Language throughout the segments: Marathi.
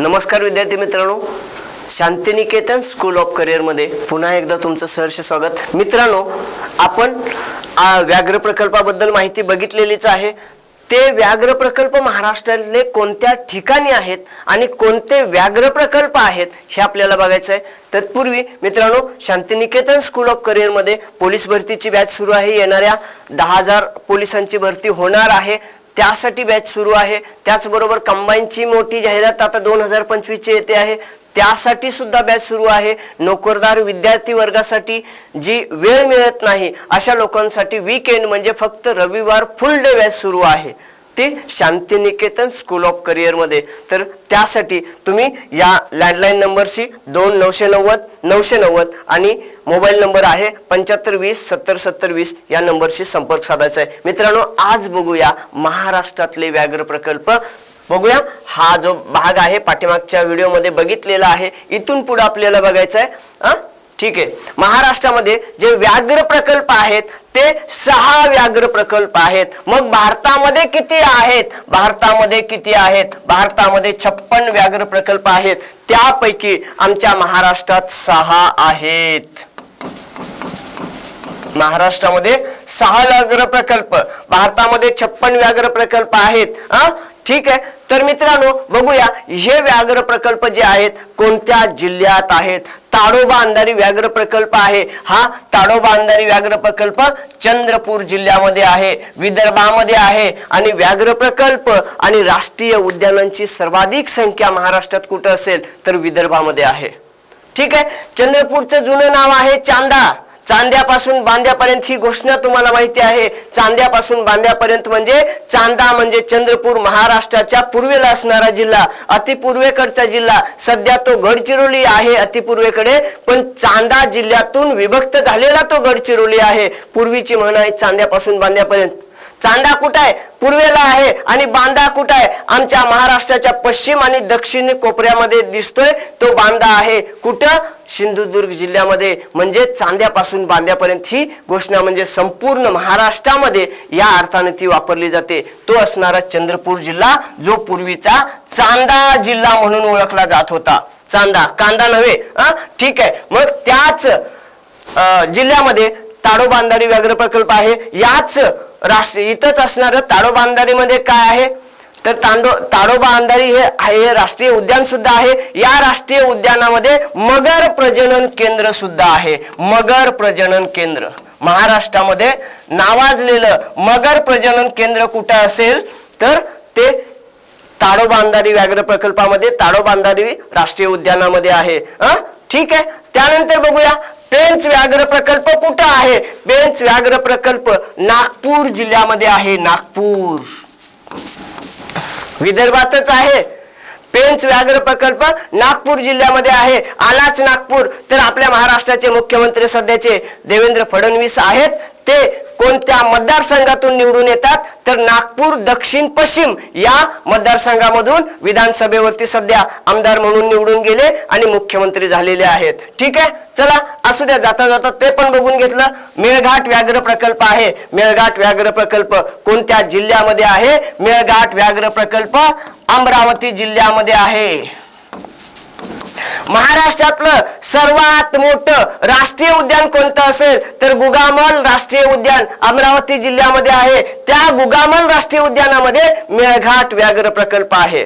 नमस्कार विद्यार्थी मित्रांनो. शांतिनिकेतन स्कूल ऑफ करिअरमध्ये पुन्हा एकदा तुमचं सहर्ष स्वागत. मित्रांनो आपण व्याघ्र प्रकल्पाबद्दल माहिती बघितलेलीच आहे. ते व्याघ्र प्रकल्प महाराष्ट्रातले कोणत्या ठिकाणी आहेत आणि कोणते व्याघ्र प्रकल्प आहेत हे आपल्याला बघायचं आहे तत्पूर्वी मित्रांनो शांतिनिकेतन स्कूल ऑफ करिअरमध्ये पोलीस भरतीची बॅच सुरू आहे. येणाऱ्या दहा हजार पोलिसांची भरती होणार आहे. त्यासाठी बॅच सुरू आहे. त्याचबरोबर कंबाईनची मोठी जाहिरात आता दोन हजार पंचवीसची येते आहे. त्यासाठी सुद्धा बॅच सुरू आहे. नोकरदार विद्यार्थी वर्गासाठी जी वेळ मिळत नाही अशा लोकांसाठी वीकेंड म्हणजे फक्त रविवार फुल डे बॅच सुरू आहे. ते शांतिनिकेतन स्कूल ऑफ करिअरमध्ये तर त्यासाठी तुम्ही या लँडलाईन नंबरशी दोन नऊशे नव्वद नऊशे नव्वद आणि मोबाईल नंबर आहे पंच्याहत्तर वीस सत्तर सत्तर वीस या नंबरशी संपर्क साधायचा आहे. मित्रांनो आज बघूया महाराष्ट्रातले व्याघ्र प्रकल्प. बघूया हा जो भाग आहे पाठीमागच्या व्हिडिओमध्ये बघितलेला आहे. इथून पुढे आपल्याला बघायचं आहे ठीक आहे. महाराष्ट्रामध्ये जे व्याघ्र प्रकल्प आहेत ते सहा व्याघ्र प्रकल्प आहेत. मग भारतामध्ये किती आहेत? भारतामध्ये किती आहेत? भारतामध्ये छप्पन व्याघ्र प्रकल्प आहेत. त्यापैकी आमच्या महाराष्ट्रात सहा आहेत. महाराष्ट्रामध्ये सहा व्याघ्र प्रकल्प भारतामध्ये छप्पन व्याघ्र प्रकल्प आहेत. हा? ठीक आहे. तर मित्रांनो बघूया हे व्याघ्र प्रकल्प जे आहेत कोणत्या जिल्ह्यात आहेत? ताडोबा अंधारी व्याघ्र प्रकल्प आहे. हा ताडोबा अंधारी व्याघ्र प्रकल्प चंद्रपूर जिल्ह्यामध्ये आहे विदर्भामध्ये आहे. आणि व्याघ्र प्रकल्प आणि राष्ट्रीय उद्यानांची सर्वाधिक संख्या महाराष्ट्रात कुठं असेल? तर विदर्भामध्ये आहे. ठीक आहे. चंद्रपूरचं जुनं नाव आहे चांदा. चांद्यापासून बांद्यापर्यंत ही घोषणा तुम्हाला माहिती आहे. चांद्यापासून बांद्यापर्यंत म्हणजे चांदा म्हणजे चंद्रपूर महाराष्ट्राच्या पूर्वेला असणारा जिल्हा अतिपूर्वेकडचा जिल्हा. सध्या तो गडचिरोली आहे अतिपूर्वेकडे पण चांदा जिल्ह्यातून विभक्त झालेला तो गडचिरोली आहे. पूर्वीची म्हण आहे चांद्यापासून बांद्यापर्यंत. चांदा कुठं आहे? पूर्वेला आहे आणि बांदा कुठं आहे? आमच्या महाराष्ट्राच्या पश्चिम आणि दक्षिण कोपऱ्यामध्ये दिसतोय. तो बांदा आहे कुठं? सिंधुदुर्ग जिल्ह्यामध्ये. म्हणजे चांद्यापासून बांद्यापर्यंत ही घोषणा म्हणजे संपूर्ण महाराष्ट्रामध्ये या अर्थाने ती वापरली जाते. तो असणारा चंद्रपूर जिल्हा जो पूर्वीचा चांदा जिल्हा म्हणून ओळखला जात होता. चांदा कांदा नव्हे हा? ठीक आहे. मग त्याच जिल्ह्यामध्ये ताडो अंधारी व्याघ्र प्रकल्प आहे. याच राष्ट्र इथंच असणारं ताडोबा अंधारीमध्ये काय आहे? तर तांडो ताडोबा अंधारी हे हे राष्ट्रीय उद्यान सुद्धा आहे. या राष्ट्रीय उद्यानामध्ये मगर प्रजनन केंद्र सुद्धा आहे. मगर प्रजनन केंद्र. महाराष्ट्रामध्ये नावाजलेलं मगर प्रजनन केंद्र कुठं असेल? तर ते ताडोबा अंधारी व्याघ्र प्रकल्पामध्ये ताडोबा अंधारी राष्ट्रीय उद्यानामध्ये आहे. ठीक आहे. त्यानंतर बघूया. पेंच व्याघ्र प्रकल्प कुठं आहे? पेंच व्याघ्र प्रकल्प नागपूर जिल्ह्यामध्ये आहे नागपूर. विदर्भातच आहे. पेंच व्याघ्र प्रकल्प नागपूर जिल्ह्यामध्ये आहे. आलाच नागपूर. तर आपल्या महाराष्ट्राचे मुख्यमंत्री सध्याचे देवेंद्र फडणवीस आहेत. ते कोणत्या मतदारसंघातून निवडून येतात? तर नागपूर दक्षिण पश्चिम या मतदारसंघामधून विधानसभेवरती सध्या आमदार म्हणून निवडून गेले आणि मुख्यमंत्री झालेले आहेत. ठीक आहे? चला असू द्या जाता जाता ते पण बघून घेतलं. मेळघाट व्याघ्र प्रकल्प आहे. मेळघाट व्याघ्र प्रकल्प कोणत्या जिल्ह्यामध्ये आहे? मेळघाट व्याघ्र प्रकल्प अमरावती जिल्ह्यामध्ये आहे. महाराष्ट्रातलं सर्वात मोठं राष्ट्रीय उद्यान कोणतं असेल तर गुगामल राष्ट्रीय उद्यान अमरावती जिल्ह्यामध्ये आहे. त्या गुगामल राष्ट्रीय उद्यानामध्ये मेळघाट व्याघ्र प्रकल्प आहे.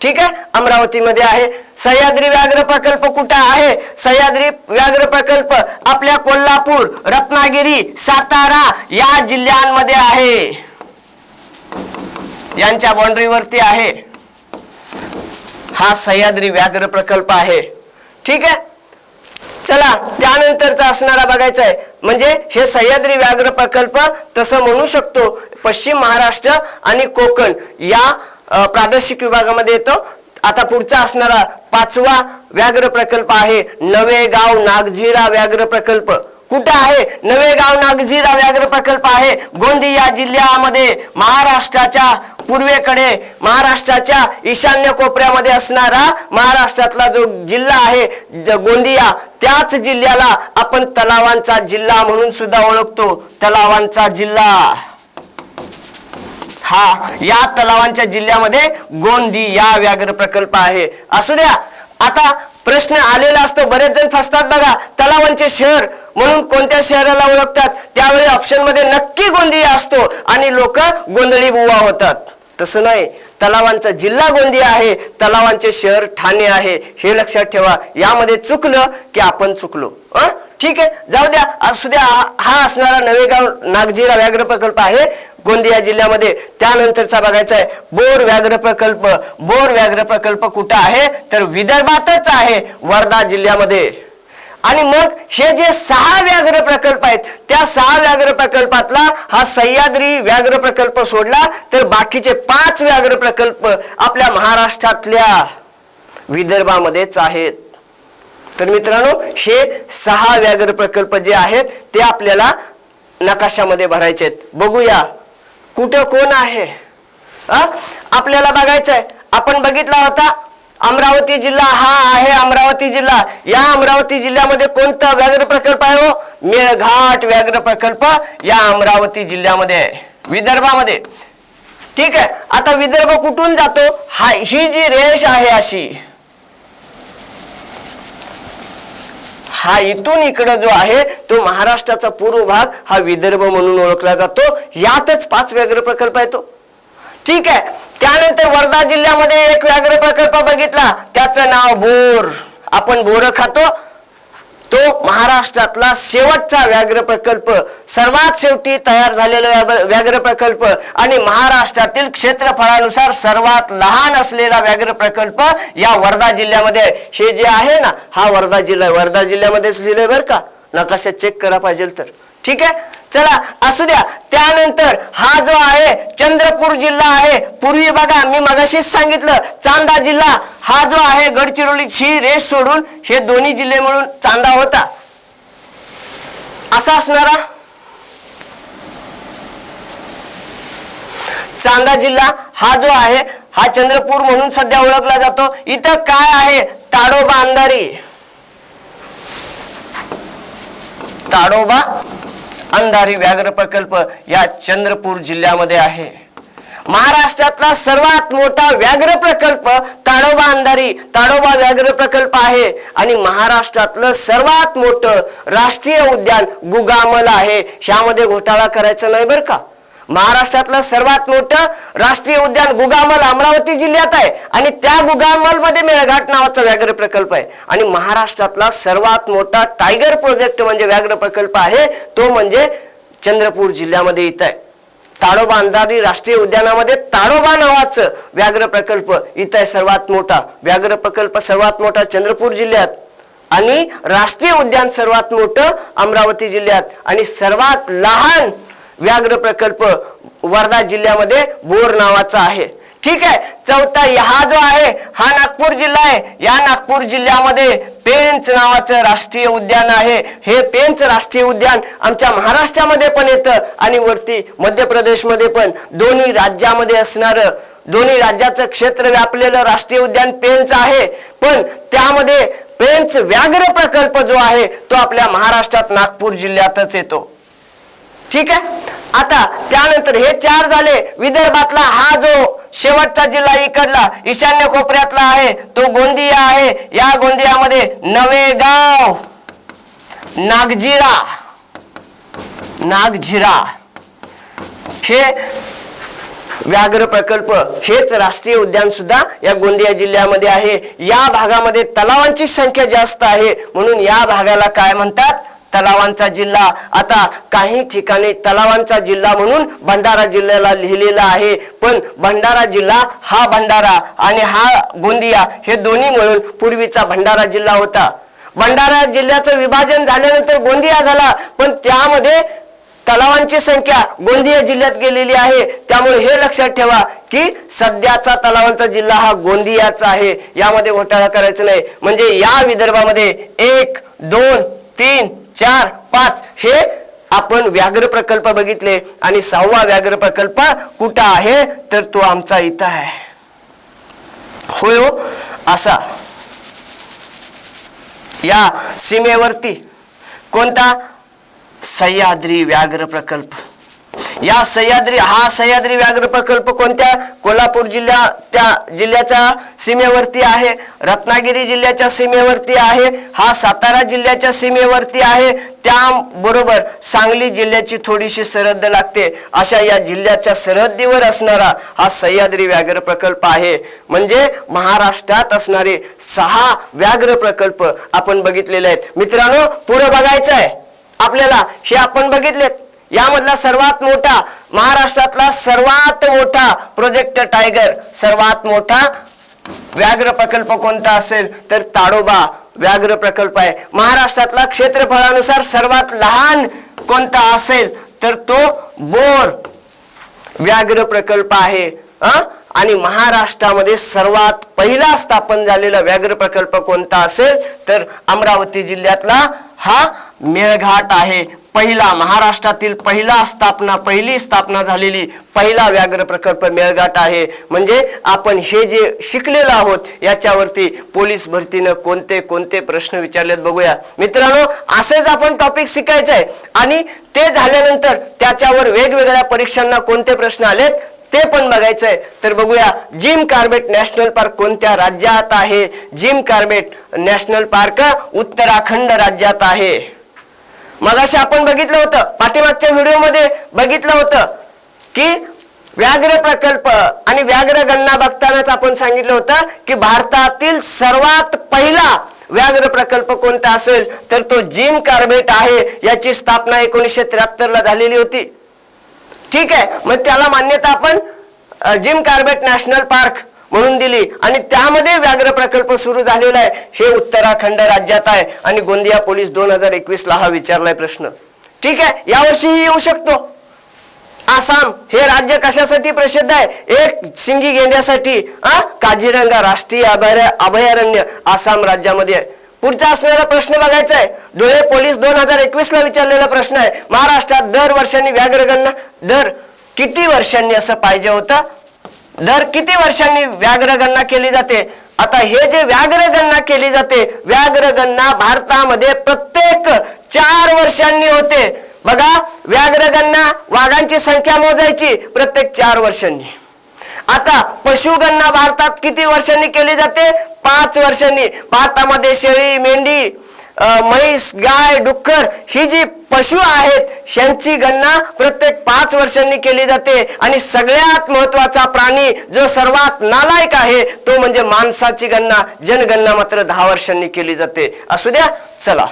ठीक आहे? अमरावतीमध्ये आहे. सह्याद्री व्याघ्र प्रकल्प कुठं आहे? सह्याद्री व्याघ्र प्रकल्प आपल्या कोल्हापूर रत्नागिरी सातारा या जिल्ह्यांमध्ये आहे. यांच्या बाउंड्रीवरती आहे. हा सह्याद्री व्याघ्र प्रकल्प आहे. ठीक आहे? चला त्यानंतरचा असणारा बघायचा आहे म्हणजे हे सह्याद्री व्याघ्र प्रकल्प तसं म्हणू शकतो. पश्चिम महाराष्ट्र आणि कोकण या प्रादेशिक विभागामध्ये येतो. आता पुढचा असणारा पाचवा व्याघ्र प्रकल्प आहे. नवेगाव नागझिरा व्याघ्र प्रकल्प. कुठं आहे? नवेगाव नागझिरा व्याघ्र प्रकल्प आहे. गोंदिया जिल्ह्यामध्ये महाराष्ट्राच्या पूर्वेकडे महाराष्ट्राच्या ईशान्य कोपऱ्यामध्ये असणारा महाराष्ट्रातला जो जिल्हा आहे गोंदिया त्याच जिल्ह्याला आपण तलावांचा जिल्हा म्हणून सुद्धा ओळखतो. तलावांचा जिल्हा. हा या तलावांच्या जिल्ह्यामध्ये गोंदी या व्याघ्र प्रकल्प आहे. असू द्या. आता प्रश्न आलेला असतो. बरेच जण फसतात बघा. तलावांचे शहर म्हणून कोणत्या शहराला ओळखतात? त्यावेळी ऑप्शनमध्ये नक्की गोंदिया असतो. आणि लोक गोंधळी बुवा होतात. तसं नाही. तलावांचा जिल्हा गोंदिया आहे. तलावांचे शहर ठाणे आहे. हे लक्षात ठेवा. यामध्ये चुकलं की आपण चुकलो. अं? ठीक आहे. जाऊ द्या. असू द्या हा- हा असणारा नवेगाव नागझिरा व्याघ्र प्रकल्प आहे. गोंदिया जिल्ह्यामध्ये. त्यानंतरचा बघायचा आहे बोर व्याघ्र प्रकल्प. बोर व्याघ्र प्रकल्प कुठं आहे? तर विदर्भातच आहे वर्धा जिल्ह्यामध्ये. आणि मग हे जे सहा व्याघ्र प्रकल्प आहेत त्या सहा व्याघ्र प्रकल्पातला हा सह्याद्री व्याघ्र प्रकल्प सोडला तर बाकीचे पाच व्याघ्र प्रकल्प आपल्या महाराष्ट्रातल्या विदर्भामध्येच आहेत. तर मित्रांनो हे सहा व्याघ्र प्रकल्प जे आहेत ते आपल्याला नकाशामध्ये भरायचे आहेत. बघूया. कुठं कोण आहे? आपल्याला बघायचं आहे आपण बघितला होता अमरावती जिल्हा हा आहे अमरावती जिल्हा. या अमरावती जिल्ह्यामध्ये कोणता व्याघ्र प्रकल्प आहे हो? मेळघाट व्याघ्र प्रकल्प या अमरावती जिल्ह्यामध्ये आहे. विदर्भामध्ये. ठीक आहे. आता विदर्भ कुठून जातो? हा ही जी रेष आहे अशी. हा इथून इकडं जो आहे तो महाराष्ट्राचा पूर्व भाग हा विदर्भ म्हणून ओळखला जातो. यातच पाच व्याघ्र प्रकल्प येतो हो. ठीक आहे. त्यानंतर वर्धा जिल्ह्यामध्ये एक व्याघ्र प्रकल्प बघितला. त्याचं नाव बोर. आपण बोर खातो. तो महाराष्ट्रातला शेवटचा व्याघ्र प्रकल्प सर्वात शेवटी तयार झालेला व्याघ्र- व्याघ्र प्रकल्प आणि महाराष्ट्रातील क्षेत्रफळानुसार सर्वात लहान असलेला व्याघ्र प्रकल्प या वर्धा जिल्ह्यामध्ये. हे जे आहे ना हा वर्धा जिल्हा आहे. वर्धा जिल्ह्यामध्येच लिहिलंय बरं का? नकाशा चेक करा पाहिजे तर. ठीक आहे? चला असू द्या. त्यानंतर हा जो आहे चंद्रपूर जिल्हा आहे पूर्वी बघा मी मगाशीच सांगितलं चांदा जिल्हा. हा जो आहे गडचिरोलीची रेस सोडून हे दोन्ही जिल्हे म्हणून चांदा होता. असा असणारा चांदा जिल्हा हा जो आहे हा चंद्रपूर म्हणून सध्या ओळखला जातो. इथं काय आहे? ताडोबा अंधारी. ताडोबा अंधारी व्याघ्र प्रकल्प या चंद्रपूर जिल्ह्यामध्ये आहे. महाराष्ट्रातला सर्वात मोठा व्याघ्र प्रकल्प ताडोबा अंधारी ताडोबा व्याघ्र प्रकल्प आहे. आणि महाराष्ट्रातलं सर्वात मोठं राष्ट्रीय उद्यान गुगामल आहे. ह्यामध्ये घोटाळा करायचा नाही बरं का? महाराष्ट्रातलं सर्वात मोठं राष्ट्रीय उद्यान गुगामल अमरावती जिल्ह्यात आहे. आणि त्या गुगामलमध्ये मेळघाट नावाचा व्याघ्र प्रकल्प आहे. आणि महाराष्ट्रातला सर्वात मोठा टायगर प्रोजेक्ट म्हणजे व्याघ्र प्रकल्प आहे तो म्हणजे चंद्रपूर जिल्ह्यामध्ये इथं आहे. ताडोबा अंधारी राष्ट्रीय उद्यानामध्ये ताडोबा नावाचं व्याघ्र प्रकल्प इथं आहे सर्वात मोठा. व्याघ्र प्रकल्प सर्वात मोठा चंद्रपूर जिल्ह्यात. आणि राष्ट्रीय उद्यान सर्वात मोठं अमरावती जिल्ह्यात. आणि सर्वात लहान व्याघ्र प्रकल्प वर्धा जिल्ह्यामध्ये बोर नावाचा आहे. ठीक आहे? चौथा हा जो आहे हा नागपूर जिल्हा आहे. या नागपूर जिल्ह्यामध्ये पेंच नावाचं राष्ट्रीय उद्यान आहे. हे पेंच राष्ट्रीय उद्यान आमच्या महाराष्ट्रामध्ये पण येतं आणि वरती मध्य प्रदेशमध्ये पण. दोन्ही राज्यामध्ये असणार दोन्ही राज्याचं क्षेत्र व्यापलेलं राष्ट्रीय उद्यान पेंच आहे. पण त्यामध्ये पेंच व्याघ्र प्रकल्प जो आहे तो आपल्या महाराष्ट्रात नागपूर जिल्ह्यातच येतो. ठीक आहे? आता त्यानंतर हे चार झाले. विदर्भातला हा जो शेवटचा जिल्हा इकडला ईशान्य कोपऱ्यातला आहे तो गोंदिया आहे. या गोंदियामध्ये नवेगाव नागझिरा नागझिरा. हे व्याघ्र प्रकल्प हेच राष्ट्रीय उद्यान सुद्धा या गोंदिया जिल्ह्यामध्ये आहे. या भागामध्ये तलावांची संख्या जास्त आहे. म्हणून या भागाला काय म्हणतात? तलावांचा जिल्हा. आता काही ठिकाणी तलावांचा जिल्हा म्हणून भंडारा जिल्ह्याला लिहिलेला आहे. पण भंडारा जिल्हा हा भंडारा आणि हा गोंदिया हे दोन्ही मिळून पूर्वीचा भंडारा जिल्हा होता. भंडारा जिल्ह्याचं विभाजन झाल्यानंतर गोंदिया झाला. पण त्यामध्ये तलावांची संख्या गोंदिया जिल्ह्यात गेलेली आहे. त्यामुळे हे लक्षात ठेवा की सध्याचा तलावांचा जिल्हा हा गोंदियाचा आहे. यामध्ये घोटाळा करायचा नाही. म्हणजे या विदर्भामध्ये एक दोन तीन चार पाच हे आपण व्याघ्र प्रकल्प बघितले आणि सहावा व्याघ्र प्रकल्प कुठं आहे? तर तो आमचा इथं आहे. होय हो असा. या सीमेवरती कोणता? सह्याद्री व्याघ्र प्रकल्प. या सह्याद्री हा सह्याद्री व्याघ्र प्रकल्प कोणत्या? कोल्हापूर जिल्ह्या त्या जिल्ह्याच्या सीमेवरती आहे. रत्नागिरी जिल्ह्याच्या सीमेवरती आहे. हा सातारा जिल्ह्याच्या सीमेवरती आहे. त्याबरोबर सांगली जिल्ह्याची थोडीशी सरहद्द लागते. अशा या जिल्ह्याच्या सरहद्दीवर असणारा हा सह्याद्री व्याघ्र प्रकल्प आहे. म्हणजे महाराष्ट्रात असणारे सहा व्याघ्र प्रकल्प आपण बघितलेले आहेत. मित्रांनो पुढे बघायचं आहे आपल्याला हे आपण बघितलेत. यामधला सर्वात मोठा महाराष्ट्रातला सर्वात मोठा प्रोजेक्ट टायगर सर्वात मोठा व्याघ्र प्रकल्प कोणता असेल तर ताडोबा व्याघ्र प्रकल्प आहे. महाराष्ट्रातला क्षेत्रफळानुसार सर्वात लहान कोणता असेल तर तो बोर व्याघ्र प्रकल्प आहे. आणि महाराष्ट्रामध्ये सर्वात पहिला स्थापन झालेला व्याघ्र प्रकल्प कोणता असेल तर अमरावती जिल्ह्यातला हा मेळघाट आहे. पहिला महाराष्ट्रातील पहिला स्थापना पहिली स्थापना झालेली पहिला व्याघ्र प्रकल्प मेळघाट आहे. म्हणजे आपण हे जे शिकलेलो आहोत याच्यावरती पोलीस भरतीनं कोणते कोणते प्रश्न विचारलेत बघूया. मित्रांनो असेच आपण टॉपिक शिकायचं आहे आणि ते झाल्यानंतर त्याच्यावर वेगवेगळ्या परीक्षांना कोणते प्रश्न आलेत ते पण बघायचंय. तर बघूया जिम कार्बेट नॅशनल पार्क कोणत्या राज्यात आहे? Jim Corbett national park Uttarakhand राज्यात आहे. मगाशी आपण बघितलं होतं पाठीमागच्या व्हिडिओमध्ये बघितलं होतं की व्याघ्र प्रकल्प आणि व्याघ्र गणना बघतानाच आपण सांगितलं होतं की भारतातील सर्वात पहिला व्याघ्र प्रकल्प कोणता असेल तर तो जिम कार्बेट आहे याची स्थापना एकोणीसशे त्र्याहत्तर ला झालेली होती. ठीक आहे मग त्याला मान्यता आपण जिम कार्बेट नॅशनल पार्क म्हणून दिली. आणि त्यामध्ये व्याघ्र प्रकल्प सुरू झालेला आहे. हे उत्तराखंड राज्यात आहे. आणि गोंदिया पोलीस दोन हजार एकवीस ला हा विचारलाय प्रश्न. ठीक आहे? यावर्षीही येऊ शकतो. आसाम हे राज्य कशासाठी प्रसिद्ध आहे? एक शिंगी घेण्यासाठी आ? काझीरंगा राष्ट्रीय अभयार- अभयारण्य आसाम राज्यामध्ये आहे. पुढचा असणारा प्रश्न बघायचा आहे. धुळे पोलीस दोन हजार एकवीस ला विचारलेला प्रश्न आहे. महाराष्ट्रात दर वर्षांनी व्याघ्र गणना दर किती वर्षांनी असं पाहिजे होतं? दर किती वर्षांनी व्याघ्र गणना केली जाते? आता हे जे व्याघ्र गणना केली जाते व्याघ्र गणना भारतामध्ये प्रत्येक चार वर्षांनी होते. बघा व्याघ्र गणना वाघांची संख्या मोजायची प्रत्येक चार वर्षांनी. आता पशुगणना भारतात किती वर्षांनी केली जाते? पाच वर्षांनी. भारतामध्ये शेळी मेंढी म्हैस गाय डुक्कर ही जी पशु आहेत यांची गणना प्रत्येक पाच वर्षांनी केली जाते. आणि सगळ्यात महत्त्वाचा प्राणी जो सर्वात नालायक आहे तो म्हणजे माणसाची गणना. जनगणना मात्र दहा वर्षांनी केली जाते. असू द्या चला.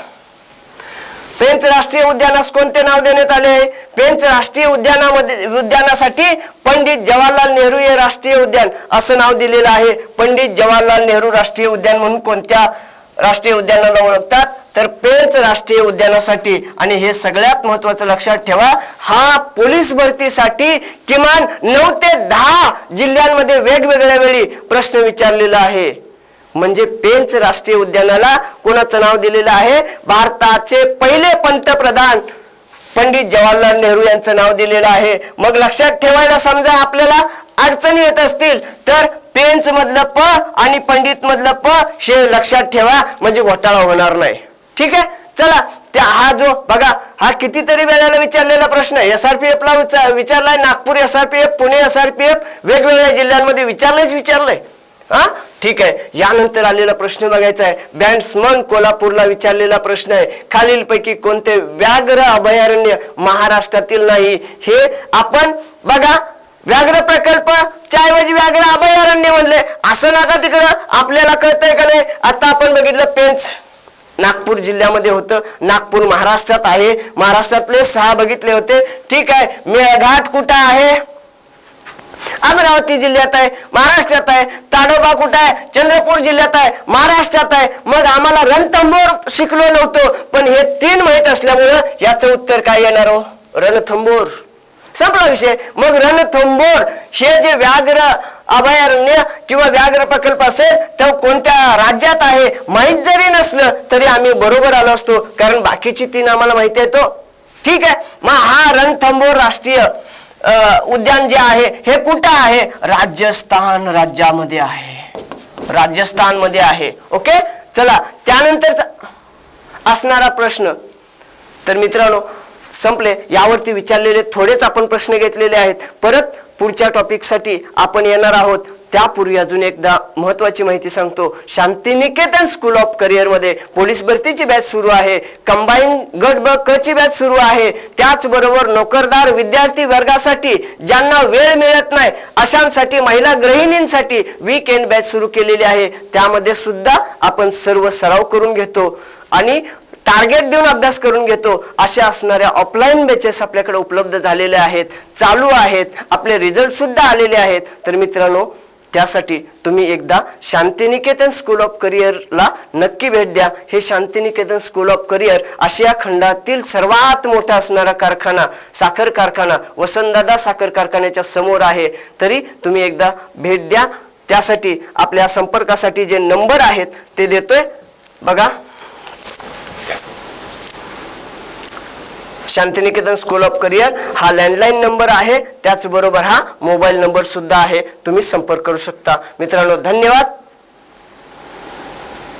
पेंच राष्ट्रीय उद्यानास कोणते नाव देण्यात आले आहे? पेंच राष्ट्रीय उद्यानामध्ये उद्यानासाठी पंडित जवाहरलाल नेहरू हे राष्ट्रीय उद्यान. असं नाव दिलेलं आहे. पंडित जवाहरलाल नेहरू राष्ट्रीय उद्यान म्हणून कोणत्या राष्ट्रीय उद्यानाला ओळखतात. तर पेंच राष्ट्रीय उद्यानासाठी आणि हे सगळ्यात महत्वाचं लक्षात ठेवा हा पोलीस भरतीसाठी किमान नऊ ते दहा जिल्ह्यांमध्ये वेगवेगळ्या वेळी प्रश्न विचारलेला आहे. म्हणजे पेंच राष्ट्रीय उद्यानाला कोणाचं नाव दिलेलं आहे? भारताचे पहिले पंतप्रधान पंडित जवाहरलाल नेहरू यांचं नाव दिलेलं आहे. मग लक्षात ठेवायला समजा आपल्याला अडचणी येत असतील तर पेंच मधलं प आणि पंडित मधलं प हे लक्षात ठेवा म्हणजे घोटाळा होणार नाही. ठीक आहे? चला त्या हा जो बघा हा कितीतरी वेळेला विचारलेला प्रश्न आहे. एसआरपीएफ ला विचा- विचारलाय नागपूर एसआरपीएफ पुणे एसआरपीएफ वेगवेगळ्या जिल्ह्यांमध्ये विचारलंच विचारलंय. हा? ठीक आहे. यानंतर आलेला प्रश्न बघायचा आहे. बँड्समन कोल्हापूरला विचारलेला प्रश्न आहे. खालीलपैकी कोणते व्याघ्र अभयारण्य महाराष्ट्रातील नाही? हे आपण बघा व्याघ्र प्रकल्प ऐवजी व्याघ्र अभयारण्य म्हणले. असं नका तिकडं. आपल्याला कळतंय का नाही? आता आपण बघितलं पेंच. नागपूर जिल्ह्यामध्ये होतं. नागपूर महाराष्ट्रात आहे. महाराष्ट्रातले सहा बघितले होते. ठीक आहे. मेळघाट कुठं आहे? अमरावती जिल्ह्यात आहे. महाराष्ट्रात आहे. ताडोबा कुठं आहे? चंद्रपूर जिल्ह्यात आहे. महाराष्ट्रात आहे. मग आम्हाला रणथंबोर शिकलो नव्हतो. पण हे तीन माहीत असल्यामुळं याचं उत्तर काय येणार हो? रणथंबोर. संपला विषय. मग रणथंबोर हे जे व्याघ्र अभयारण्य किंवा व्याघ्र प्रकल्प असेल तर कोणत्या राज्यात आहे माहीत जरी नसलं तरी आम्ही बरोबर आलो असतो. कारण बाकीची तीन आम्हाला माहिती आहे तो. ठीक आहे? मग हा रणथंबोर राष्ट्रीय उद्यान जे आहे हे कुठं आहे? राजस्थान राज्यामध्ये आहे. राजस्थानमध्ये आहे. ओके? चला त्यानंतर असणारा प्रश्न. तर मित्रांनो संपले. यावरती विचारलेले थोडेच आपण प्रश्न घेतलेले आहेत. परत पुढच्या टॉपिकसाठी आपण येणार आहोत. त्यापूर्वी अजून एकदा महत्वाची माहिती सांगतो. शांतिनिकेतन स्कूल ऑफ करिअरमध्ये पोलीस भरतीची बॅच सुरू आहे. कंबाईन गट ब क ची बॅच सुरू आहे. त्याचबरोबर नोकरदार विद्यार्थी वर्गासाठी ज्यांना वेळ मिळत नाही अशांसाठी महिला गृहिणींसाठी वीकेंड बॅच सुरू केलेली आहे. त्यामध्ये सुद्धा आपण सर्व सराव करून घेतो. आणि टार्गेट देऊन अभ्यास करून घेतो. अशा असणाऱ्या ऑफलाईन बॅचेस आपल्याकडे उपलब्ध झालेले आहेत चालू आहेत आपले रिझल्ट सुद्धा आलेले आहेत. तर मित्रांनो त्यासाठी तुम्ही एकदा शांतिनिकेतन स्कूल ऑफ करिअरला नक्की भेट द्या. हे शांतिनिकेतन स्कूल ऑफ करिअर आशिया खंडातील सर्वात मोठा असणारा कारखाना साखर कारखाना वसंतदादा साखर कारखान्याच्या समोर आहे. तरी तुम्ही एकदा भेट द्या. त्यासाठी आपल्या संपर्कासाठी जे नंबर आहेत ते देतोय. बघा. शांतिनिकेतन स्कूल ऑफ करिअर हा लँडलाईन नंबर आहे. त्याचबरोबर हा मोबाईल नंबर सुद्धा आहे. तुम्ही संपर्क करू शकता. मित्रांनो धन्यवाद.